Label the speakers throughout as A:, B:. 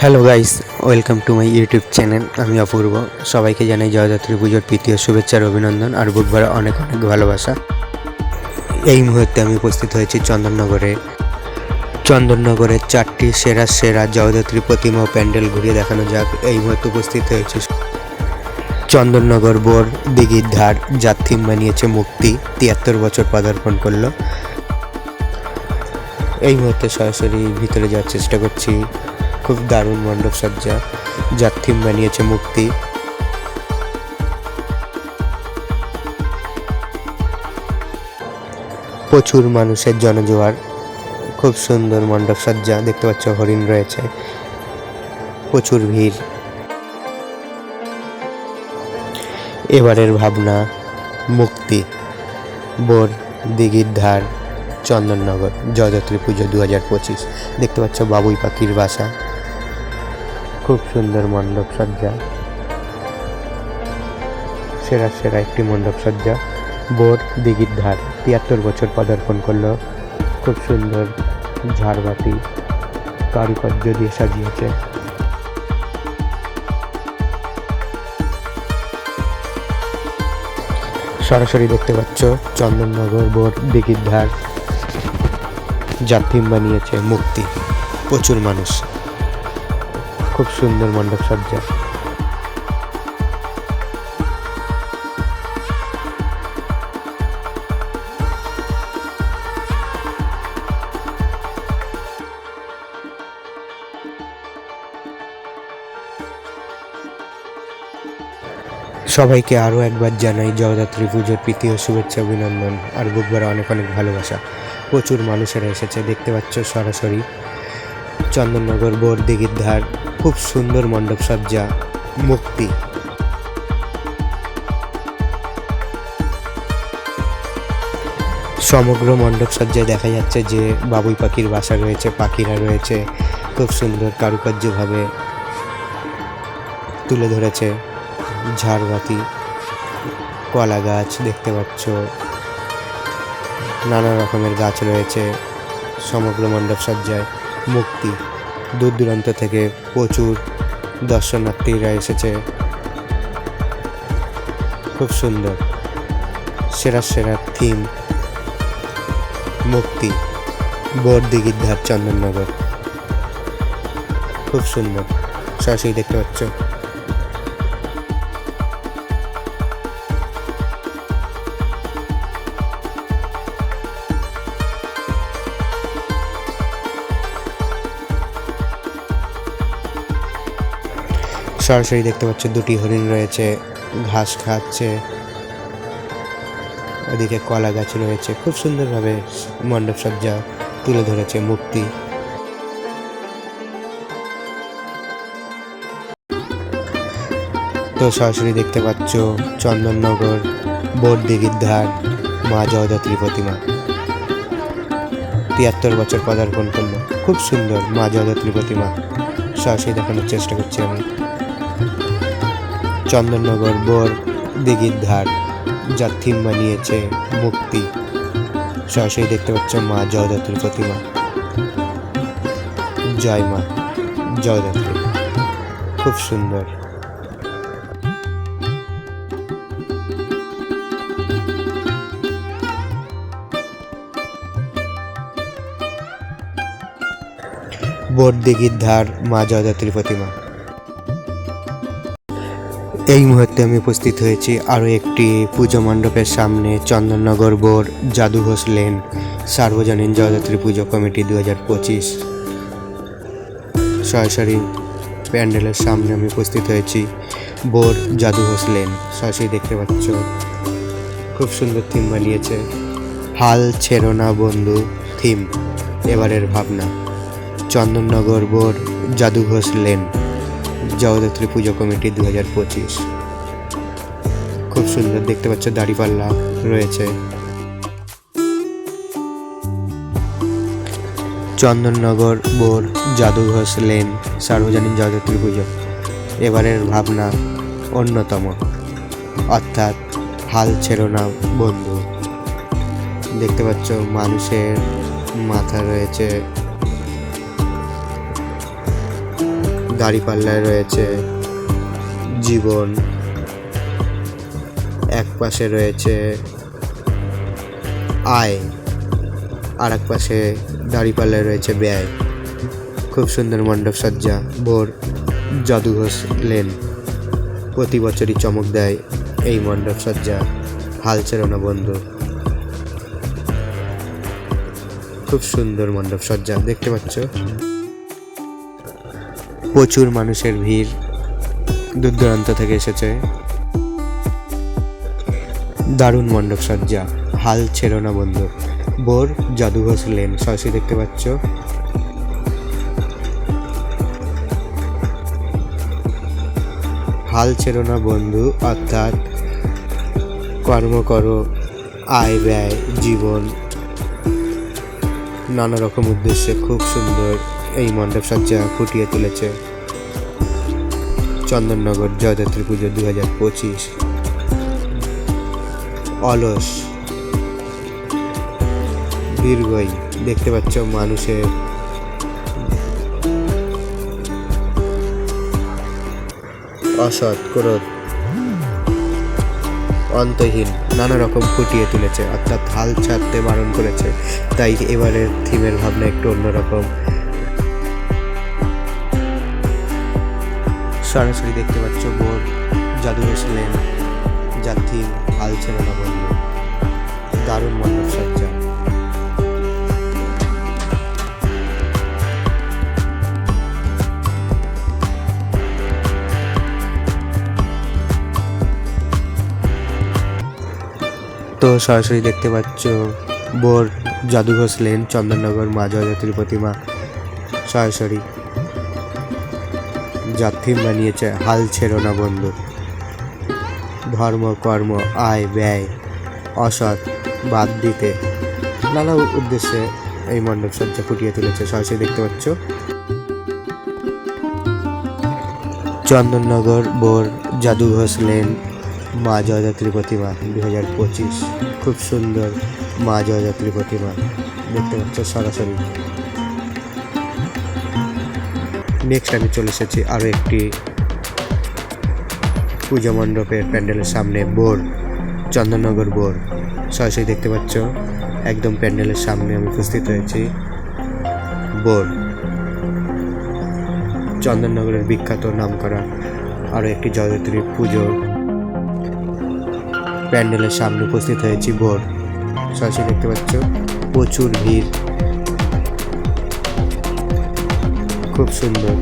A: Hello guys welcome to my YouTube channel আমি অপূর্ব। সবাইকে জানাই জয়দাত্রী পুজোর তৃতীয় শুভেচ্ছার অভিনন্দন আর বুধবার অনেক অনেক ভালোবাসা। এই মুহূর্তে আমি উপস্থিত হয়েছি চন্দননগরে। চন্দননগরের চারটি সেরা সেরা জয়দাত্রী প্রতিমা প্যান্ডেল ঘুরিয়ে দেখানো যাক। এই মুহূর্তে উপস্থিত হয়েছি। চন্দননগর বোর দিঘির ধার যার থিম বানিয়েছে মুক্তি, তিয়াত্তর বছর পদার্পণ করল। এই মুহূর্তে সরাসরি ভিতরে যাওয়ার চেষ্টা করছি। খুব দারুণ মণ্ডপ সজ্জা যার থিম বানিয়েছে মুক্তি প্রচুর মানুষের জনজোয়ার, খুব সুন্দর মণ্ডপ সজ্জা দেখতে পাচ্ছ হরিণ রয়েছে। প্রচুর ভিড়। এবারের ভাবনা, মুক্তি। বোর দিঘির ধার, চন্দননগর জয়দাত্রী পুজো দু হাজার পঁচিশ। দেখতে পাচ্ছ বাবুই পাখির বাসা। খুব সুন্দর মণ্ডপ সজ্জা। সেরা সেরা একটি মণ্ডপ সজ্জা। বোর দিঘির ধার তিয়াত্তর বছর পদার্পণ করল। খুব সুন্দর ঝাড়বাতি, কারুকার্য দিয়ে সাজিয়েছে। সরাসরি দেখতে পাচ্ছ চন্দননগর বোর দিঘির ধার। যার থিম বানিয়েছে মুক্তি প্রচুর মানুষ। খুব সুন্দর মণ্ডপ সজ্জা। সবাইকে আরও একবার জানাই জগদ্ধাত্রী পুজোর প্রীতি ও শুভেচ্ছা, অভিনন্দন আর বুধবার অনেক অনেক ভালোবাসা। প্রচুর মানুষেরা এসেছে, দেখতে পাচ্ছ সরাসরি। চন্দননগর বোর দিঘির ধার, খুব সুন্দর মণ্ডপ সজ্জা মুক্তি। সমগ্র মণ্ডপ সজ্জায় দেখা যাচ্ছে যে বাবুই পাখির বাসা রয়েছে, পাখিরা রয়েছে, খুব সুন্দর কারুকার্যভাবে তুলে ধরেছে ঝাড়বাতি, কলা গাছ দেখতে পাচ্ছ, নানা রকমের গাছ রয়েছে, সমগ্র মণ্ডপ সজ্জায় মুক্তি। দূর দূরান্ত থেকে প্রচুর দর্শনার্থীরা এসেছে। খুব সুন্দর, সেরা সেরা থিম। মুক্তি বোর দিঘির ধার চন্দননগর। খুব সুন্দর, সরাসরি দেখতে পাচ্ছ। সরাসরি দেখতে পাচ্ছ দুটি হরিণ রয়েছে, ঘাস খাচ্ছে ওদিকে কলা গাছ রয়েছে। খুব সুন্দরভাবে মণ্ডপ সজ্জা তুলে ধরেছে মুক্তি তো সরাসরি দেখতে পাচ্ছ চন্দননগর বোরদিঘির ধার মা জগদ্ধাত্রী প্রতিমা। তিয়াত্তর বছর পদার্পণ করল। খুব সুন্দর মা জগদ্ধাত্রী প্রতিমা। সরাসরি দেখানোর চেষ্টা করছি আমি। চন্দননগর বোর দিঘির ধার যার থিম বানিয়েছে মুক্তি। সরাসরি দেখতে পাচ্ছ মা জগদ্ধাত্রীর প্রতিমা। জয় মা জগদ্ধাত্রী। খুব সুন্দর। বোর দিঘির ধার মা জগদ্ধাত্রী প্রতিমা। এই মুহূর্তে আমি উপস্থিত হয়েছি আরও একটি পুজো মণ্ডপের সামনে চন্দননগর বোর জাদুঘোষ লেন সার্বজনীন জগদ্ধাত্রী পুজো কমিটি দু হাজার পঁচিশ। সরাসরি প্যান্ডেলের সামনে আমি উপস্থিত হয়েছি বোর জাদুঘোষ লেন। সরাসরি দেখতে পাচ্ছ, খুব সুন্দর থিম বানিয়েছে। হাল ছেড়ো না বন্ধু থিম এবারের ভাবনা। Chandannagar bore Jadughosh lane. Jagaddhatri Puja committee দু হাজার পঁচিশ। খুব সুন্দর, দেখতে পাচ্ছ দাড়িপাল্লা রয়েছে। চন্দননগর, বোর, জাদুঘোষ লেন, সার্বজনীন জগদ্ধাত্রী পুজো। এবারের ভাবনা অন্যতম। অর্থাৎ হাল ছেড়ো না বন্ধু। দেখতে পাচ্ছ মানুষের মাথা রয়েছে দাড়িপাল্লায় রয়েছে, জীবন এক পাশে রয়েছে আয় আর এক পাশে দাড়িপাল্লায় রয়েছে ব্যয়। খুব সুন্দর মণ্ডপ সজ্জা, ভোর জাদুঘোষ লেন। প্রতি বছরই চমক দেয় এই মণ্ডপ সজ্জা, হাল না বন্ধু। খুব সুন্দর মণ্ডপ সজ্জা, দেখতে পাচ্ছ? প্রচুর মানুষের ভিড় দূর দূরান্ত থেকে এসেছে। দারুণ মণ্ডপ সজ্জা, হাল ছেড়ো না বন্ধু। বোর জাদুঘোষ লেন সরাসরি দেখতে পাচ্ছ? হাল ছেড়ো না বন্ধু, অর্থাৎ কর্ম করো, আয় ব্যয়, জীবন। নানা রকম উদ্দেশ্যে, খুব সুন্দর। এই মণ্ডপ সজ্জা ফুটিয়ে তুলেছে। চন্দননগর জয়দাত্রী পুজো দু হাজার পঁচিশ। অলস। দীর্ঘই দেখতে পাচ্ছ মানুষের। অসৎ, ক্রোধ। অন্তহীন নানা রকম ফুটিয়ে তুলেছে, অর্থাৎ হাল ছাড়তে বারণ করেছে। তাই এবারের থিমের ভাবনা একটু অন্যরকম। সরাসরি দেখতে পাচ্ছ বোর জাদু লেন যার থিম হাল ছেড়ে না বন্ধু দারুণ মণ্ডপ সজ্জা তো সরাসরি দেখতে পাচ্ছ বোর জাদুঘোষ লেন চন্দননগর মা জয়জাতির প্রতিমা। সরাসরি থিম বানিয়েছে, হাল ছেড়ো না বন্ধু। ধর্ম, কর্ম, আয়, ব্যয়, অসৎ, বাদ দিতে। নানা উদ্দেশ্যে এই মণ্ডপ সজ্জা ফুটিয়ে তুলেছে। সরাসরি দেখতে পাচ্ছ। চন্দননগর, বোর, জাদুঘোষ লেন, মা জয়দাত্রী প্রতিমা দু হাজার পঁচিশ। খুব সুন্দর মা জয়দাত্রী প্রতিমা। দেখতে পাচ্ছ সরাসরি। নেক্সট আমি চলে এসেছি আরও একটি পুজো মণ্ডপের প্যান্ডেলের সামনে বোর, চন্দননগর বোর। সরাসরি দেখতে পাচ্ছ, একদম প্যান্ডেলের সামনে আমি উপস্থিত হয়েছি বোর। চন্দননগরের বিখ্যাত নামকরা আরও একটি জয়দাত্রী পুজো প্যান্ডেলের সামনে উপস্থিত হয়েছি বোর। সরাসরি দেখতে পাচ্ছ, প্রচুর ভিড়। খুব সুন্দর।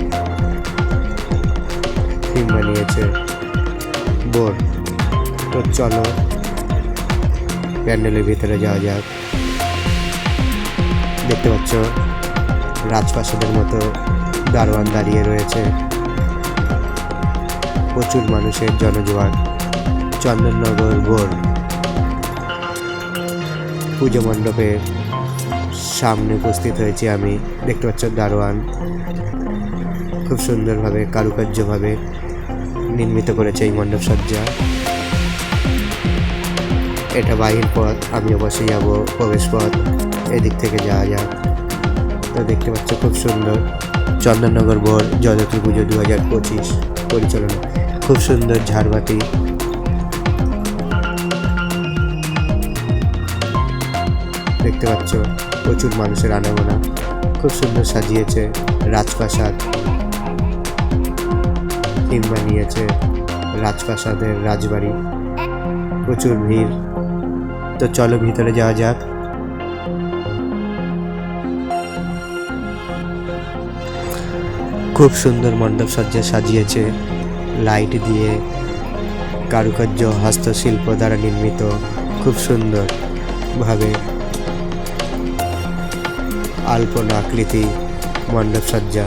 A: থিম বানিয়েছে। বোর। তো চলো, প্যান্ডেলের ভিতরে যাওয়া যাক। দেখতে পাচ্ছ, রাজপ্রাসাদের মতো দারোয়ান দাঁড়িয়ে রয়েছে। প্রচুর মানুষের জনজোয়ার। চন্দননগর বোর। পুজো মণ্ডপের সামনে উপস্থিত হয়েছি আমি। দেখতে পাচ্ছ দারোয়ান। খুব সুন্দরভাবে, কারুকার্যভাবে নির্মিত করেছে এই মণ্ডপ সজ্জা। এটা বাহির পথ আমি অবশ্যই যাব, প্রবেশ পথ, এদিক থেকে যাওয়া যাক। তো দেখতে পাচ্ছ খুব সুন্দর, চন্দননগর বোর জয়দাত্রী পুজো দু হাজার পঁচিশ পরিচালনা। খুব সুন্দর ঝাড়বাতি। দেখতে পাচ্ছ প্রচুর মানুষের আনাগোনা। খুব সুন্দর সাজিয়েছে রাজপ্রাসাদ। থিম বানিয়েছে। রাজপ্রাসাদের রাজবাড়ি। প্রচুর ভিড়। তো চলো ভিতরে যাওয়া যাক। খুব সুন্দর মণ্ডপ সজ্জা সাজিয়েছে। লাইট দিয়ে কারুকার্য হস্তশিল্প দ্বারা নির্মিত। খুব সুন্দর ভাবে আলপনা আকৃতি মণ্ডপ সজ্জা।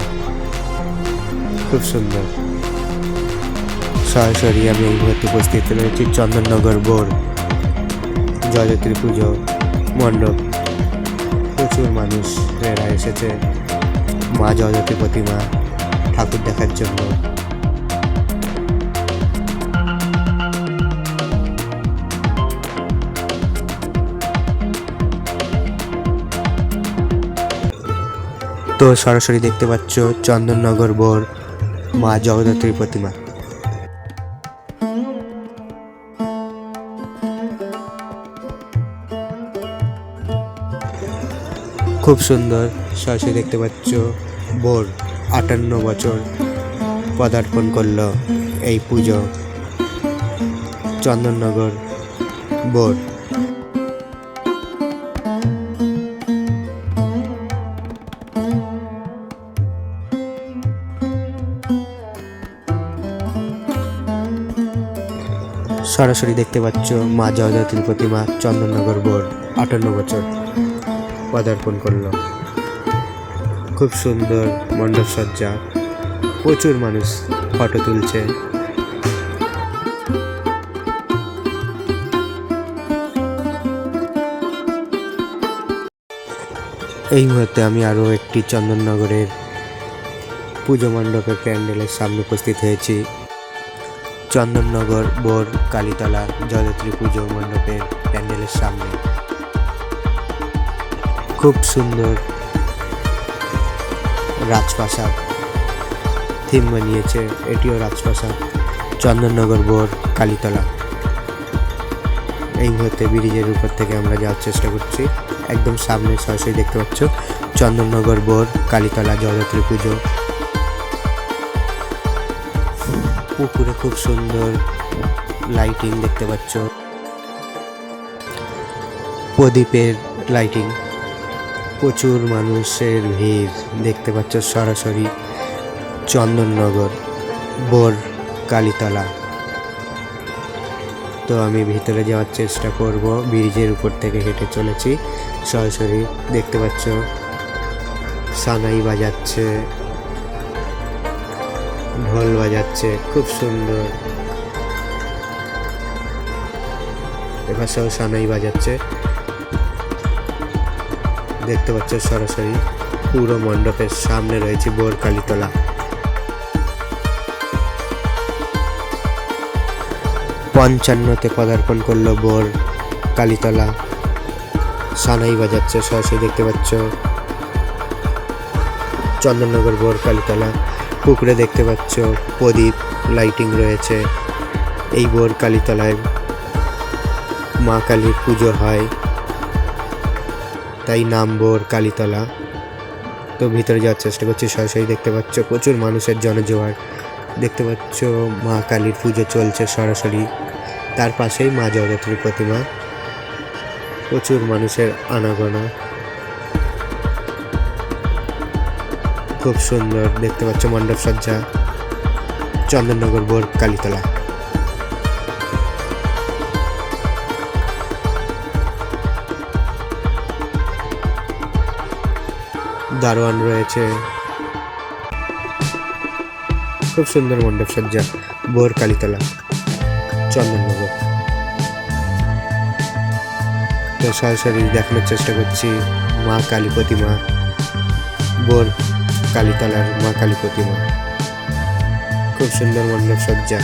A: খুব সুন্দর। সরাসরি আমি এই মুহূর্তে উপস্থিত রয়েছি চন্দননগর বোর জয়ত্রী পুজো মণ্ডপ। প্রচুর মানুষেরা এসেছে। মা জয়তী প্রতিমা ঠাকুর দেখার জন্য। তো সরাসরি দেখতে পাচ্ছ চন্দননগর বোর মা জগদ্ধাত্রীর প্রতিমা। খুব সুন্দর। সরাসরি দেখতে পাচ্ছ বোর আটান্ন বছর পদার্পণ করল এই পুজো। চন্দননগর বোর সরাসরি দেখতে পাচ্ছ মা জয়দাতির প্রতিমা চন্দননগর বোর্ড আটান্ন বছর। পদার্পণ করল। খুব সুন্দর মণ্ডপ সজ্জা প্রচুর মানুষ ফটো তুলছে। এই মুহূর্তে আমি আরও একটি চন্দননগরের পুজো মণ্ডপের প্যান্ডেলের সামনে উপস্থিত হয়েছি। চন্দননগর বোর কালীতলা জয়দাত্রী পুজো মণ্ডপের প্যান্ডেলের সামনে। খুব সুন্দর রাজপ্রাসাদ থিম বানিয়েছে, এটিও রাজপ্রাসাদ, চন্দননগর বোর কালীতলা। এই মুহূর্তে ব্রিজের উপর থেকে আমরা যাওয়ার চেষ্টা করছি। একদম সামনে সরাসরি দেখতে পাচ্ছ, চন্দননগর বোর কালীতলা জয়দাত্রী পুজো। পুকুরে খুব সুন্দর লাইটিং দেখতে পাচ্ছ। প্রদীপের লাইটিং প্রচুর মানুষের ভিড় দেখতে পাচ্ছ সরাসরি চন্দননগর, বোর, কালীতলা। তো আমি ভিতরে যাওয়ার চেষ্টা করব, ব্রিজের উপর থেকে হেঁটে চলেছি। সরাসরি দেখতে পাচ্ছ সানাই বাজাচ্ছে, ঢোল বাজাচ্ছে, খুব সুন্দর। এবার সব সানাই বাজাচ্ছে। দেখতে পাচ্ছ সরাসরি পুরো মণ্ডপের সামনে রয়েছে বোর কালীতলা পঞ্চান্নতে পদার্পণ করল বোর কালীতলা সানাই বাজাচ্ছে সরাসরি দেখতে পাচ্ছ। চন্দননগর বোর কালীতলা পুকুরে দেখতে পাচ্ছ প্রদীপ লাইটিং রয়েছে। এই বোর কালীতলায় মা কালীর পুজো হয়। তাই নাম বোর কালীতলা। তো ভিতরে যাওয়ার চেষ্টা করছি সরাসরি দেখতে পাচ্ছ প্রচুর মানুষের জনজোয়ার। দেখতে পাচ্ছ মা কালীর পুজো চলছে সরাসরি। তার পাশেই মা জগদ্ধাত্রীর প্রতিমা। প্রচুর মানুষের আনাগোনা। খুব সুন্দর, দেখতে পাচ্ছ মণ্ডপ সজ্জা চন্দননগর বোর কালীতলা। দারোয়ান রয়েছে। খুব সুন্দর মণ্ডপ সজ্জা বোর কালীতলা, চন্দননগর। তো সরাসরি দেখানোর চেষ্টা করছি মা কালী প্রতিমা বোর কালীতলার মা কালী প্রতিমা খুব সুন্দর মণ্ডপ সজ্জা।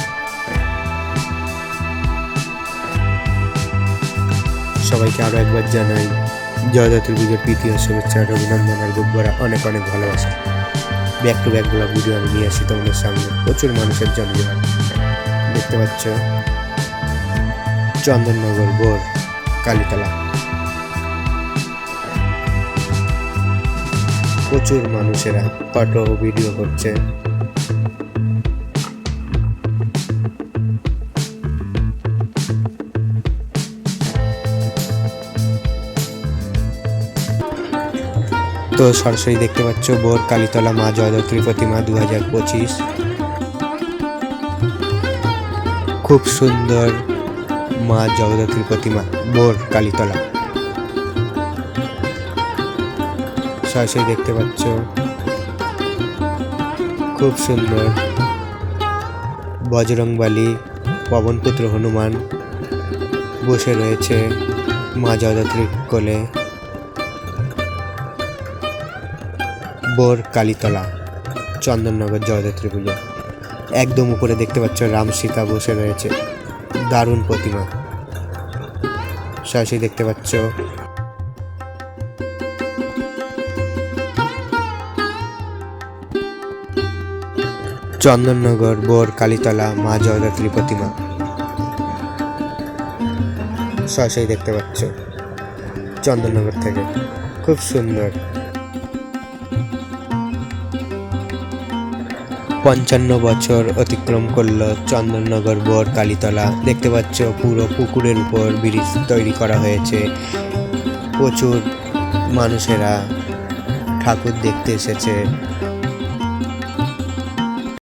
A: সবাইকে আরও একবার জানাই জয়দাতুর পুজোর প্রীতি ও শুভেচ্ছা, আর অভিনন্দন, আর বুকভরা অনেক অনেক ভালোবাসা। Back to back blog video আমি নিয়ে আসি তোমাদের সামনে। প্রচুর মানুষের জন্য দেখতে পাচ্ছ? চন্দননগর বোর, কালীতলা। প্রচুর মানুষেরা ফটো ভিডিও করছে। তো সরাসরি দেখতে পাচ্ছ বোর কালীতলা মা জয়দাত্রী প্রতিমা দু হাজার পঁচিশ। খুব সুন্দর মা জগদ্ধাত্রীর প্রতিমা, বোর কালীতলা। সরাসরি দেখতে পাচ্ছ, খুব সুন্দর বজরংবালী, পবনপুত্র হনুমান বসে রয়েছে মা জগদ্ধাত্রীর কোলে। বোর কালীতলা, চন্দননগর জয়দাত্রী পুজো একদম উপরে দেখতে পাচ্ছ রাম সীতা বসে রয়েছে। দারুণ প্রতিমা। সরাসরি দেখতে পাচ্ছ চন্দননগর, বোর, কালীতলা, মা জগদ্ধাত্রী প্রতিমা। সরাসরি দেখতে পাচ্ছ চন্দননগর থেকে। খুব সুন্দর। পঞ্চান্ন বছর অতিক্রম করল চন্দননগর বোর কালীতলা। দেখতে পাচ্ছ, পুরো পুকুরের উপর ব্রিজ তৈরি করা হয়েছে। প্রচুর মানুষেরা ঠাকুর দেখতে এসেছে।